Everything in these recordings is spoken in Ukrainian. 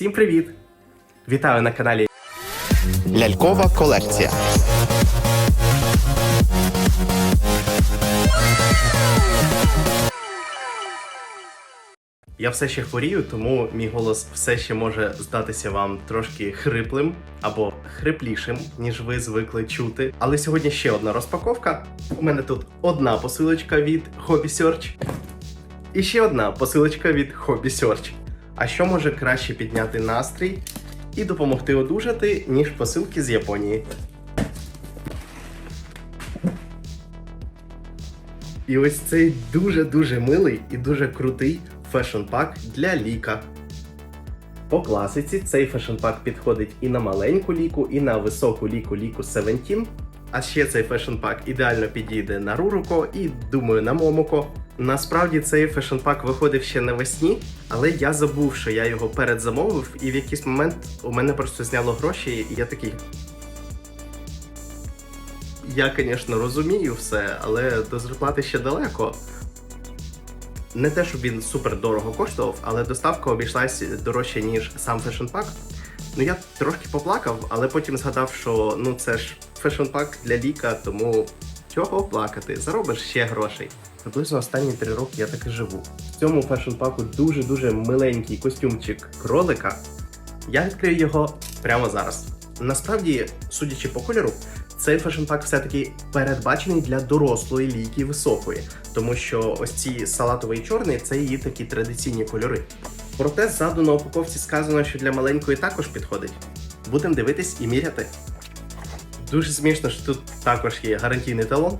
Всім привіт! Вітаю на каналі. Лялькова колекція. Я все ще хворію, тому мій голос все ще може здатися вам трошки хриплим або хриплішим, ніж ви звикли чути. Але сьогодні ще одна розпаковка. У мене тут одна посилочка від Hobby Search і ще одна посилочка від Hobby Search. А що може краще підняти настрій і допомогти одужати, ніж посилки з Японії? І ось цей дуже-дуже милий і дуже крутий фешн-пак для ліка. По класиці цей фешн-пак підходить і на маленьку ліку, і на високу ліку ліку 17. А ще цей фешн-пак ідеально підійде на Руруко і, думаю, на Момоко. Насправді цей фешн-пак виходив ще навесні, але я забув, що я його передзамовив, і в якийсь момент у мене просто зняло гроші, і я такий. Я, звісно, розумію все, але до зарплати ще далеко. Не те, щоб він супер дорого коштував, але доставка обійшлась дорожче, ніж сам фешн-пак. Ну я трошки поплакав, але потім згадав, що ну це ж фешн-пак для ліка, тому чого плакати? Заробиш ще грошей. Приблизно останні три роки я так і живу. В цьому фешн-паку дуже-дуже миленький костюмчик кролика. Я відкрию його прямо зараз. Насправді, судячи по кольору, цей фешн-пак все-таки передбачений для дорослої ліки високої, тому що ось ці салатовий і чорний це її такі традиційні кольори. Проте ззаду на упаковці сказано, що для маленької також підходить. Будемо дивитись і міряти. Дуже смішно, що тут також є гарантійний талон.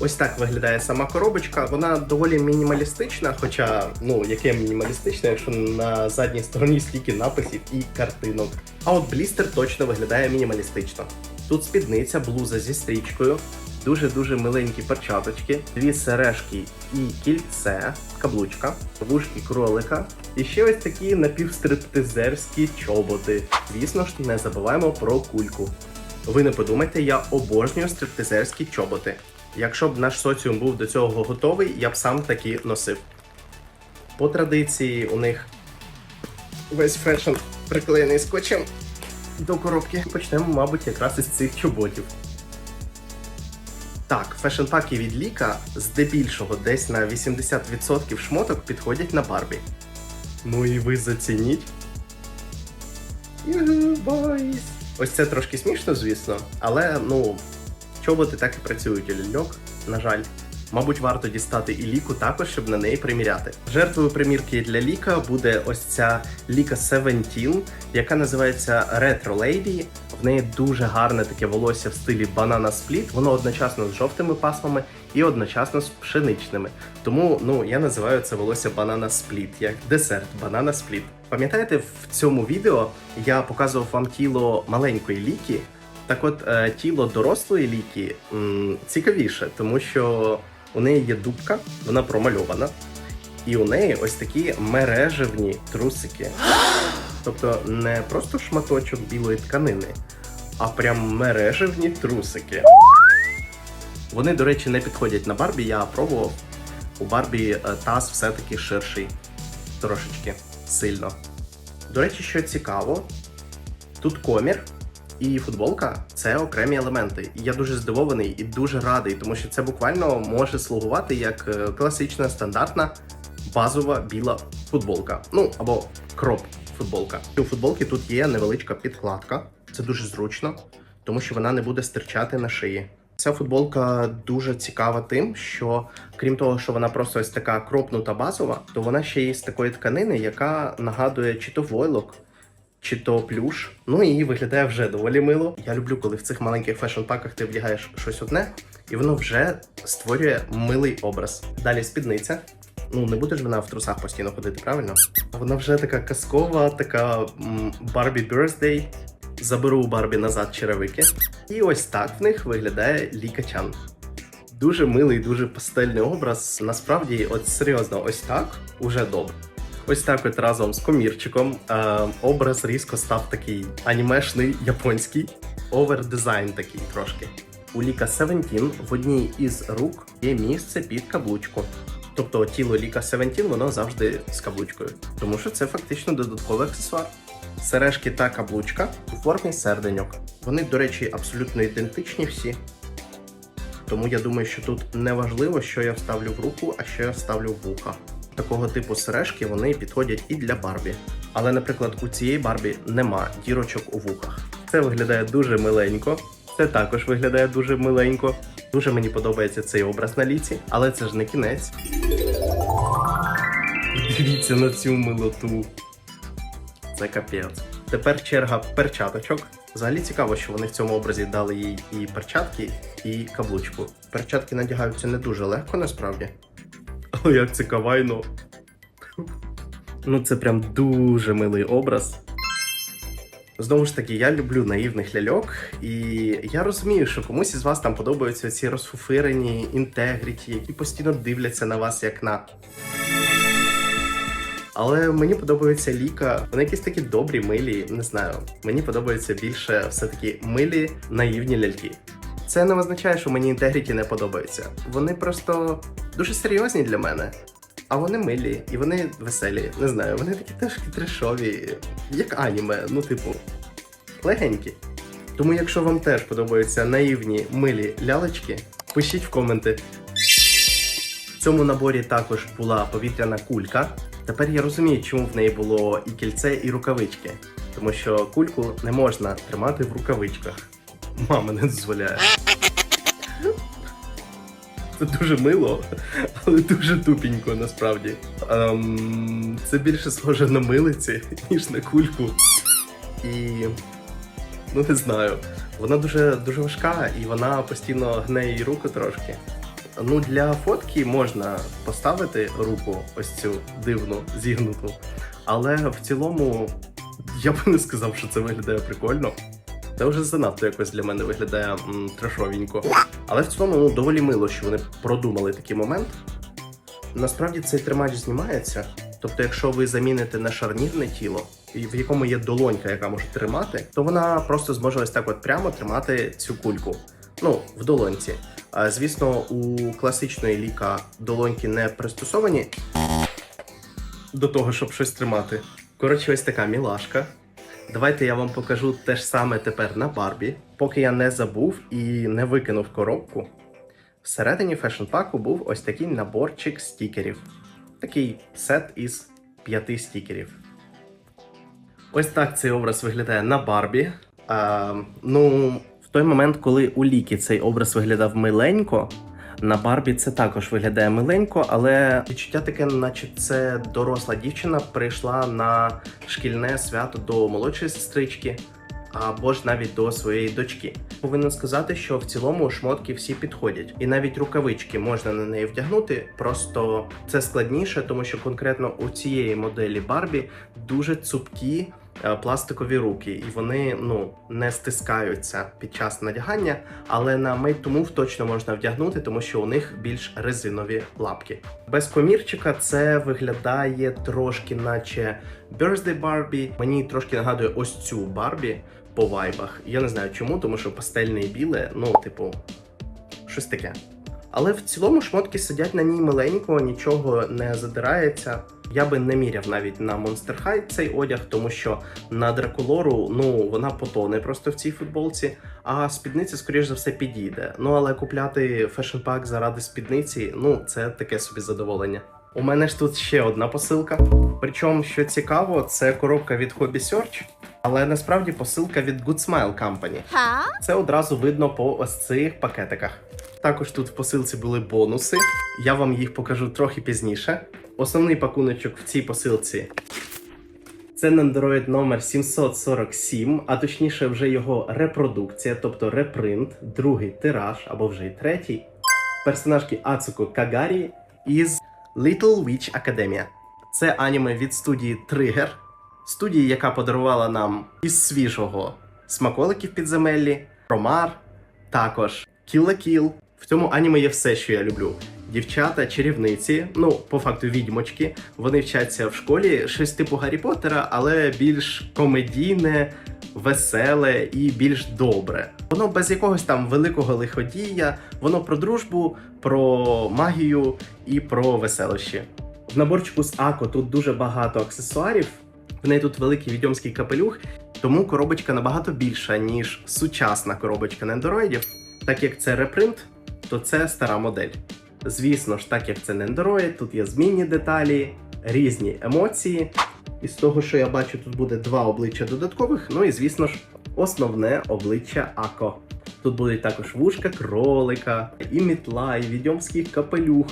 Ось так виглядає сама коробочка. Вона доволі мінімалістична, хоча ну яке мінімалістичне, якщо на задній стороні стільки написів і картинок. А от блістер точно виглядає мінімалістично. Тут спідниця, блуза зі стрічкою, дуже-дуже миленькі перчаточки, дві сережки і кільце, каблучка, вушки кролика. І ще ось такі напівстриптизерські чоботи. Звісно ж, не забуваємо про кульку. Ви не подумайте, я обожнюю стриптизерські чоботи. Якщо б наш соціум був до цього готовий, я б сам такі носив. По традиції у них весь фешн приклеєний скотчем до коробки. Почнемо, мабуть, якраз із цих чоботів. Так, фешн-паки від Ліка здебільшого десь на 80% шмоток підходять на Барбі. Ну і ви зацініть. Юху, бойс. Ось це трошки смішно, звісно, але ну, чоботи так і працюють у ляльок, на жаль. Мабуть, варто дістати і ліку також, щоб на неї приміряти. Жертвою примірки для ліка буде ось ця ліка 17, яка називається Retro Lady. В неї дуже гарне таке волосся в стилі банана спліт. Воно одночасно з жовтими пасмами і одночасно з пшеничними. Тому ну я називаю це волосся банана спліт, як десерт банана спліт. Пам'ятаєте, в цьому відео я показував вам тіло маленької ліки. Так от е, тіло дорослої ліки цікавіше, тому що у неї є дубка, вона промальована, і у неї ось такі мережевні трусики. Тобто не просто шматочок білої тканини, а прям мережевні трусики. Вони, до речі, не підходять на Барбі, я пробував. У Барбі е, таз все-таки ширший, трошечки сильно. До речі, що цікаво, тут комір і футболка це окремі елементи. І я дуже здивований і дуже радий, тому що це буквально може слугувати як е, класична стандартна базова біла футболка. Ну або кроп футболка. У футболки тут є невеличка підкладка. Це дуже зручно, тому що вона не буде стирчати на шиї. Ця футболка дуже цікава тим, що крім того, що вона просто ось така кропнута базова, то вона ще є з такої тканини, яка нагадує чи то войлок, чи то плюш. Ну і виглядає вже доволі мило. Я люблю, коли в цих маленьких фешн-паках ти вдягаєш щось одне, і воно вже створює милий образ. Далі спідниця. Ну, не буде ж вона в трусах постійно ходити, правильно? Вона вже така казкова, така м, Barbie Заберу у Барбі назад черевики. І ось так в них виглядає Лікачан. Дуже милий, дуже пастельний образ. Насправді, от серйозно, ось так уже добре. Ось так от разом з комірчиком е, образ різко став такий анімешний, японський, овердизайн такий трошки. У Ліка 17 в одній із рук є місце під каблучку. Тобто тіло Ліка 17 воно завжди з каблучкою, тому що це фактично додатковий аксесуар. сережки та каблучка у формі серденьок. Вони, до речі, абсолютно ідентичні всі. Тому я думаю, що тут не важливо, що я вставлю в руку, а що я вставлю в вуха. Такого типу сережки вони підходять і для Барбі. Але, наприклад, у цієї Барбі нема дірочок у вухах. Це виглядає дуже миленько. Це також виглядає дуже миленько. Дуже мені подобається цей образ на ліці, але це ж не кінець. Дивіться на цю милоту. Це капець. Тепер черга перчаточок. Взагалі цікаво, що вони в цьому образі дали їй і перчатки, і каблучку. Перчатки надягаються не дуже легко насправді. Але як це кавайно. Ну, це прям дуже милий образ. Знову ж таки, я люблю наївних ляльок, і я розумію, що комусь із вас там подобаються ці розфуфирені інтегріті, які постійно дивляться на вас як на. Але мені подобається ліка. Вони якісь такі добрі, милі, не знаю. Мені подобаються більше все-таки милі, наївні ляльки. Це не означає, що мені інтегріті не подобаються. Вони просто дуже серйозні для мене. А вони милі і вони веселі. Не знаю, вони такі трошки трешові, як аніме, ну, типу, легенькі. Тому, якщо вам теж подобаються наївні милі лялечки, пишіть в коменти. В цьому наборі також була повітряна кулька. Тепер я розумію, чому в неї було і кільце, і рукавички. Тому що кульку не можна тримати в рукавичках. Мама не дозволяє. Це дуже мило, але дуже тупенько насправді. Ем, це більше схоже на милиці, ніж на кульку. І ну не знаю. Вона дуже дуже важка і вона постійно гне їй руку трошки. Ну, для фотки можна поставити руку ось цю дивну, зігнуту. Але в цілому я б не сказав, що це виглядає прикольно. Це вже занадто якось для мене виглядає м, трешовенько. Але в цілому ну, доволі мило, що вони продумали такий момент. Насправді цей тримач знімається. Тобто, якщо ви заміните на шарнірне тіло, в якому є долонька, яка може тримати, то вона просто зможе ось так от прямо тримати цю кульку. Ну, в долоньці. А, звісно, у класичної ліка долоньки не пристосовані до того, щоб щось тримати. Коротше, ось така мілашка. Давайте я вам покажу те ж саме тепер на Барбі. Поки я не забув і не викинув коробку. Всередині фешн-паку був ось такий наборчик стікерів. Такий сет із п'яти стікерів. Ось так цей образ виглядає на Барбі. А, ну, в той момент, коли у Лікі цей образ виглядав миленько, на Барбі це також виглядає миленько, але відчуття таке, наче це доросла дівчина прийшла на шкільне свято до молодшої сестрички. Або ж навіть до своєї дочки. Повинен сказати, що в цілому шмотки всі підходять, і навіть рукавички можна на неї вдягнути. Просто це складніше, тому що конкретно у цієї моделі Барбі дуже цупкі пластикові руки, і вони ну не стискаються під час надягання. Але на Made to Move точно можна вдягнути, тому що у них більш резинові лапки. Без комірчика це виглядає трошки, наче Birthday Barbie. Мені трошки нагадує ось цю Барбі по вайбах. Я не знаю чому, тому що пастельне і біле, ну, типу, щось таке. Але в цілому шмотки сидять на ній миленько, нічого не задирається. Я би не міряв навіть на Monster High цей одяг, тому що на Дракулору ну вона потоне просто в цій футболці, а спідниця, скоріш за все, підійде. Ну але купляти фешн-пак заради спідниці, ну це таке собі задоволення. У мене ж тут ще одна посилка. Причому, що цікаво, це коробка від Hobby Search, але насправді посилка від Good Smile Company. Це одразу видно по ось цих пакетиках. Також тут в посилці були бонуси. Я вам їх покажу трохи пізніше. Основний пакуночок в цій посилці. Це Nendoroid номер 747, а точніше, вже його репродукція, тобто репринт, другий тираж або вже й третій. Персонажки Ацуко Кагарі із Little Witch Academia. Це аніме від студії Trigger, студії, яка подарувала нам із свіжого смаколиків підземеллі, Промар, також Kill la Kill. В цьому аніме є все, що я люблю. Дівчата, чарівниці, ну, по факту відьмочки, вони вчаться в школі щось типу Гаррі Поттера, але більш комедійне, веселе і більш добре. Воно без якогось там великого лиходія, воно про дружбу, про магію і про веселощі. В наборчику з Ако тут дуже багато аксесуарів. В неї тут великий відьомський капелюх, тому коробочка набагато більша, ніж сучасна коробочка нендороїдів. Так як це репринт, то це стара модель. Звісно ж, так як це нендороїд, тут є змінні деталі, різні емоції. І з того, що я бачу, тут буде два обличчя додаткових. Ну і звісно ж, основне обличчя Ако. Тут будуть також вушка кролика, і мітла, і відьомський капелюх.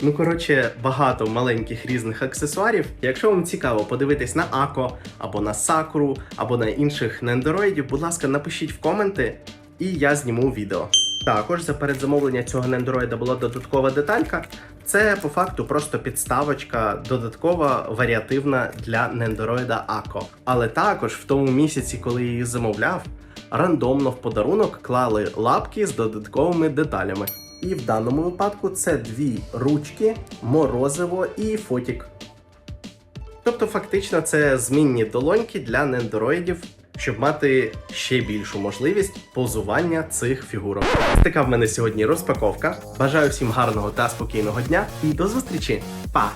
Ну, коротше, багато маленьких різних аксесуарів. Якщо вам цікаво подивитись на Ако, або на Сакуру, або на інших нендороїдів, будь ласка, напишіть в коменти, і я зніму відео. Також за передзамовлення цього нендороїда була додаткова деталька. Це по факту просто підставочка додаткова варіативна для нендороїда Ако. Але також в тому місяці, коли її замовляв, рандомно в подарунок клали лапки з додатковими деталями. І в даному випадку це дві ручки, морозиво і фотік. Тобто, фактично, це змінні долоньки для нендороїдів, щоб мати ще більшу можливість позування цих фігурок. Така в мене сьогодні розпаковка. Бажаю всім гарного та спокійного дня і до зустрічі! Па!